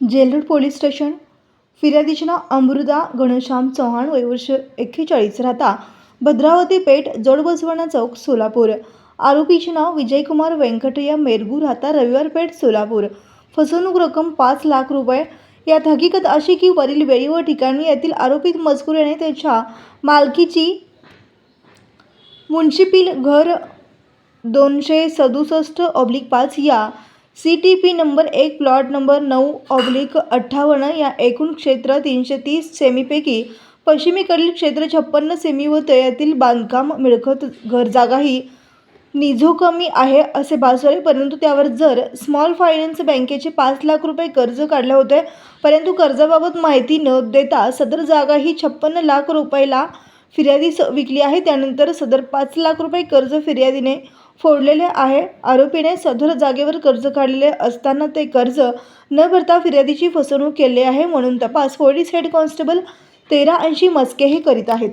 Jail road police station. फिर्यादीचे नाव अमृदा घनश्याम चव्हाण वयवर्ष एक्केचाळीस राहता भद्रावती पेठ जोडबसवणा चौक सोलापूर. आरोपीचे नाव विजयकुमार व्यंकटय्या मेरगू राहता रविवार पेठ सोलापूर. फसवणूक रक्कम पाच लाख रुपये. यात हकीकत अशी की वरील वेळी व ठिकाणी यातील आरोपित मजकूर याने त्याच्या मालकीची मुन्सिपील घर दोनशे सदुसष्ट ऑब्लिक पाच या सी टी पी नंबर एक प्लॉट नंबर नऊ ऑब्लिक अठ्ठावन्न या एकूण क्षेत्र तीनशे तीस सेमीपैकी पश्चिमेकडील क्षेत्र छप्पन्न सेमी व तयातील बांधकाम मिळकत घर जागा ही निझो कमी आहे असे भासवले परंतु त्यावर जर स्मॉल फायनान्स बँकेचे पाच लाख रुपये कर्ज काढले होते परंतु कर्जाबाबत माहिती न देता सदर जागा ही छप्पन्न लाख रुपयाला फिर्यादीस विकली आहे त्यानंतर सदर पाच लाख रुपये कर्ज फिर्यादीने फोडलेले आहे. आरोपीने सदर जागेवर कर्ज काढलेले असताना ते कर्ज न भरता फिर्यादीची फसवणूक केली आहे म्हणून तपास पोलीस हेड कॉन्स्टेबल तेरा ऐंशी मस्के हे करीत आहेत.